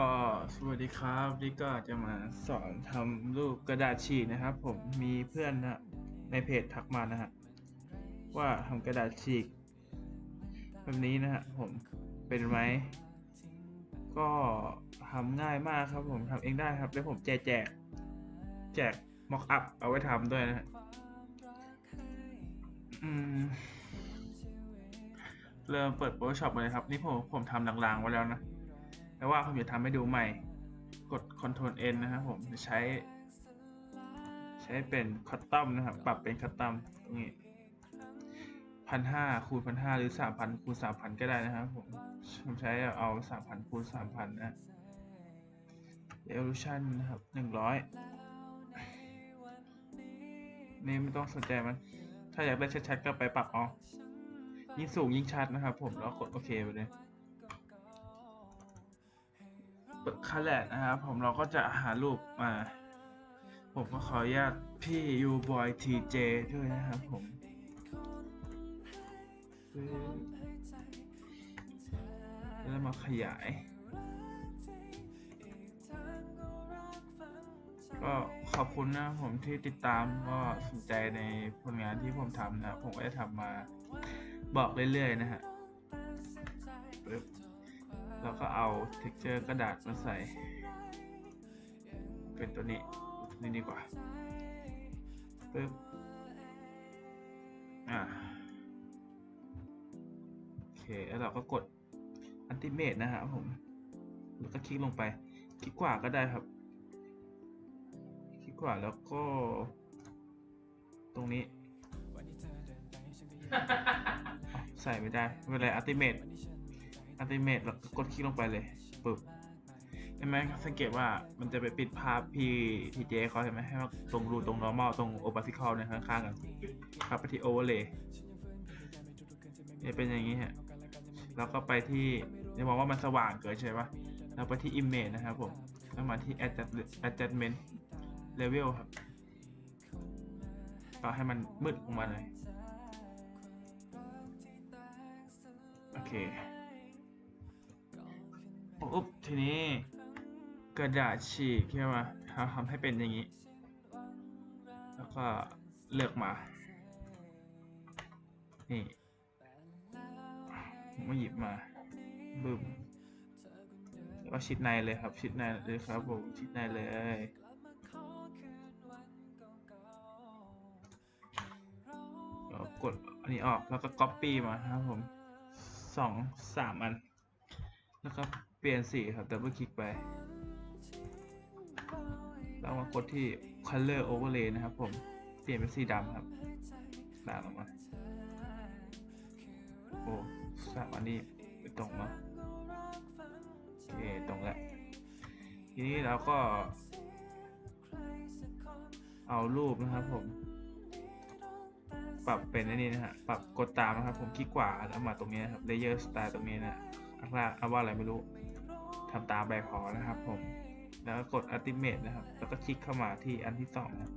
ก็สวัสดีครับนี่ก็จะมาสอนทำรูปกระดาษฉีกนะครับ ผมมีเพื่อนนะในเพจทักมานะฮะว่าทำกระดาษฉีก แบบนี้นะฮะผมเป็นไหมก็ทำง่ายมากครับผมทำเองได้ครับ แล้วผมแจกแจกแจกม็อกอัพเอาไว้ทำด้วยนะฮะเริ่มเปิด Photoshop เลยครับ นี่ผมผมทำลางๆไว้แล้วนะ แต่ว่าผมจะทำให้ดูใหม่ กด Ctrl N นะครับผมจะใช้ ใช้เป็นคัตตัมนะครับ ปรับเป็นคัตตัมตรงนี้พันห้าคูณพันห้าหรือสามพันคูณสามพันก็ได้นะครับผมผมใช้เอาสามพันคูณสามพันนะ Resolution นะครับหนึ่งร้อยนี่ไม่ต้องสนใจมัน ถ้าอยากได้ชัดๆก็ไปปรับเอายิ่งสูงยิ่งชัดนะครับผมแล้วกดโอเคไปเลย คัลแลดนะครับ ผมเราก็จะหารูปมา ผมก็ขออนุญาตพี่ยูบอยทีเจด้วยนะครับผมแล้วมาขยาย ก็ขอบคุณนะผมที่ติดตามก็สนใจในผลงานที่ผมทำนะ ผมก็จะทำมาบอกเรื่อยๆนะฮะ แล้วก็เอา texture กระดาษมาใส่ เป็นตัวนี้ นี่ดีกว่าปึ๊บอ่าโอเค แล้วเราก็กด Ultimate นะครับผม แล้วก็คลิกลงไป คลิกขวาก็ได้ครับ คลิกขวาแล้วก็ ตรงนี้ใส่ไม่ได้ไม่เป็นไร Ultimate อัลติเมทแล้วก็กดคลิกลงไปเลยปึ๊บเห็นไหมสังเกตว่ามันจะไปปิดภาพพี่ทีเจเขาเห็นไหมให้มันตรงรูตรง normal ตรง opacity เนี่ยข้างๆกันครับไปที่ overlay จะเป็นอย่างนี้ฮะแล้วก็ไปที่จะมองว่ามันสว่างเกินใช่ปะแล้วไปที่ image นะครับผมแล้วมาที่ adjustment level ครับก็ให้มันมืดลงมาเลยโอเค ปุ๊บทีนี้กระดาษฉีกใช่ไหมทำให้เป็นอย่างนี้ แล้วก็เลือกมา นี่ผมมาหยิบมาบึ้มแล้วก็ชิดในเลยครับ ชิดในเลยครับผมชิดในเลยก็กดอันนี้ออกแล้วก็ copy มาครับผมสองสามอัน แล้วก็ ปลี่ยนสีครับดับเบิลคลิกไปแล้วมากดที่ color overlay นะครับผม เปลี่ยนเป็นสีดำครับด่างออกมา โอ้สามอันนี้ไปตรงเนาโอเคตรงแล้ว ทีนี้เราก็ เอารูปนะครับผม ปรับเป็นอันนี้นะฮะ ปรับกดตามนะครับผมคลิกขวาแล้วมาตรงนี้นะครับ layer style ตรงนี้นะข้างล่างเอาว่าอะไรไม่รู้ ทำตามแบบพอนะครับผม แล้วก็กด ultimate นะครับ แล้วก็คลิกเข้ามาที่อันที่สองนะ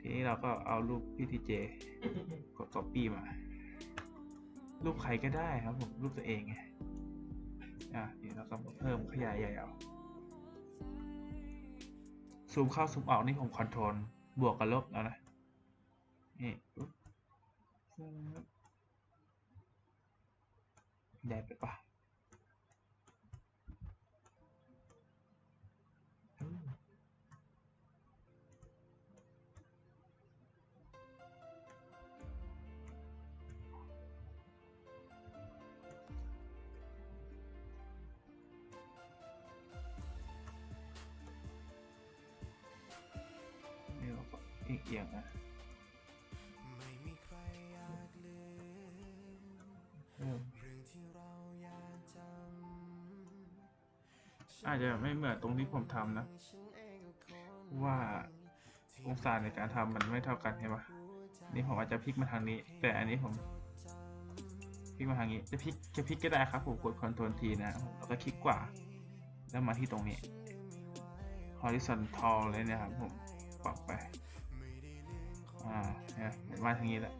ทีนี้เราก็เอารูปพี่ทีเจกด copy มา รูปใครก็ได้ครับผม รูปตัวเองไงอะเดี๋ยวเราก็เพิ่มขยายใหญ่เอาซูมเข้าซูมออกนี่ผมคอนโทรลบวกกับลบแล้วนะนี่ได้ไปปะ ก็เอียงๆนะไม่มีใครอยากลืมอืมเรื่องที่เราอยากจำอาจจะไม่เหมือนตรงที่ผมทำนะฉันเองก็คนว่าองศาในการทำมันไม่เท่ากันใช่ปะนี่ผมอาจจะพลิกมาทางนี้ แต่อันนี้ผมพลิกมาทางนี้ จะพลิกจะพลิกก็ได้ครับ ผมกด Ctrl T นะแล้วก็คลิกขวาแล้วมาที่ตรงนี้ horizontal เลยนะครับผมปรับไป อ่าเนี่ยเห็นว่าทางนี้แหละ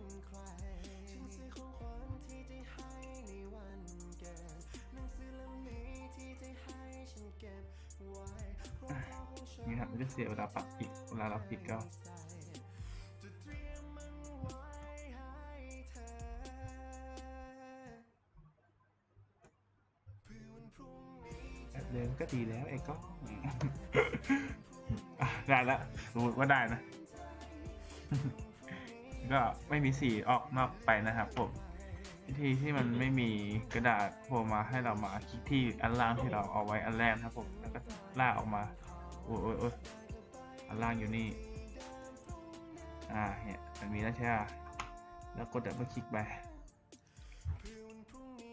หนังสือเล่มนี้ที่จะให้ฉันเก็บนี่ครับไม่ได้เสียเวลาปรับอีกเวลาเราปิดก็แบบเดิมก็ดีแล้วไอ้ก็อะได้ล้วสมมติว่าได้นะ ก็ไม่มีสีออกนอกไปนะครับผมวิธีที่มันไม่มีกระดาษโผล่มาให้เรามาคลิกที่อันล่างที่เราเอาไว้อันแรกนะครับผมแล้วก็ลากออกมาโอ้ยโอ้ยโอ้ยอันล่างอยู่นี่อ่าเนี่ยมันมีแล้วใช่ไหมแล้วกดดับเบิลคลิกไป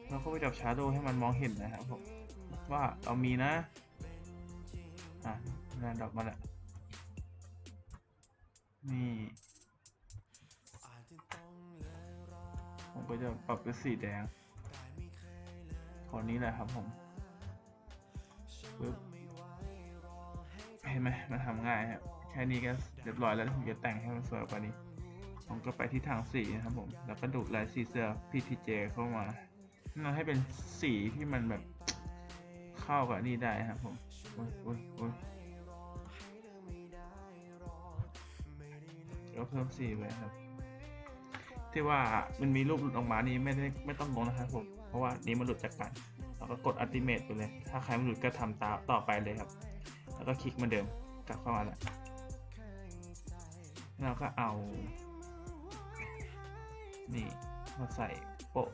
แล้วก็ไปจับชาร์โดให้มันมองเห็นนะครับผมว่าเรามีนะ อะนั่นดอกมาแล้วนี่ ก็จะปรับเป็นสีแดงขอนี้แหละครับผมปึ๊บเห็นไหมมันทำง่ายครับแค่นี้ก็เรียบร้อยแล้วผมจะแต่งให้มันสวยกว่านี้ ผมก็ไปที่ทางสีนะครับผม แล้วก็ดูดลายสีเสื้อ PTJ เข้ามาเราให้เป็นสีที่มันแบบเข้ากับนี่ได้ครับผมอุ๊ยอุ๊ยอุ๊ยแล้วเพิ่มสีไปครับ ที่ว่ามันมีรูปหลุดออกมานี่ไม่ได้ไม่ต้องงงนะครับผมเพราะว่านี้มันหลุดจากกันเราก็กดอัลติเม e ไปเลย ถ้าใครมันหลุดก็ทำตาต่อไปเลยครับ แล้วก็คลิกเหมาเดิมกลับเข้ามาแล้วเราก็เอา นี่มาใส่โปะ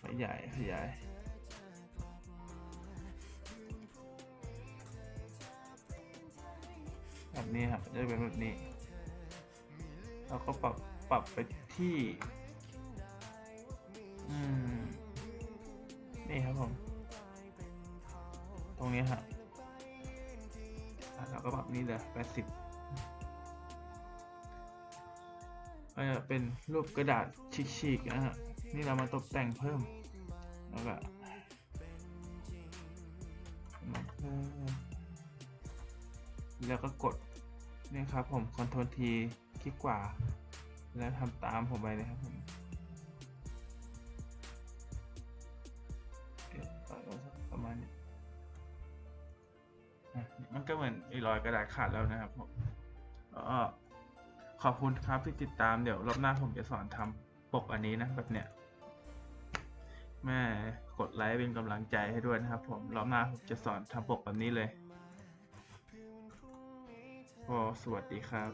ขยายขยายแบบนี้ครับจะเป็นแบบนี้ เราก็ปรับปรับไปที่ อืม นี่ครับผม ตรงนี้ครับอะเราก็ปรับนี่เลยแปดสิบก็จะเป็นรูปกระดาษฉีกๆนะฮะ นี่เรามาตกแต่งเพิ่ม แล้วก็แล้วก็กดนี่ครับผมคอนโทรลที ลิกขวา แล้วทำตามผมไปเลยครับผมเดี๋ยวต่อสักประมาณนี้มันก็เหมือนไอ้รอยกระดาษขาดแล้วนะครับผมก็ขอบคุณครับที่ติดตามเดี๋ยวรอบหน้าผมจะสอนทำปกอันนี้นะแบบเนี้ยแม่กดไลค์เป็นกำลังใจให้ด้วยนะครับ ผมรอบหน้าผมจะสอนทำปกแบบนี้เลยก็สวัสดีครับ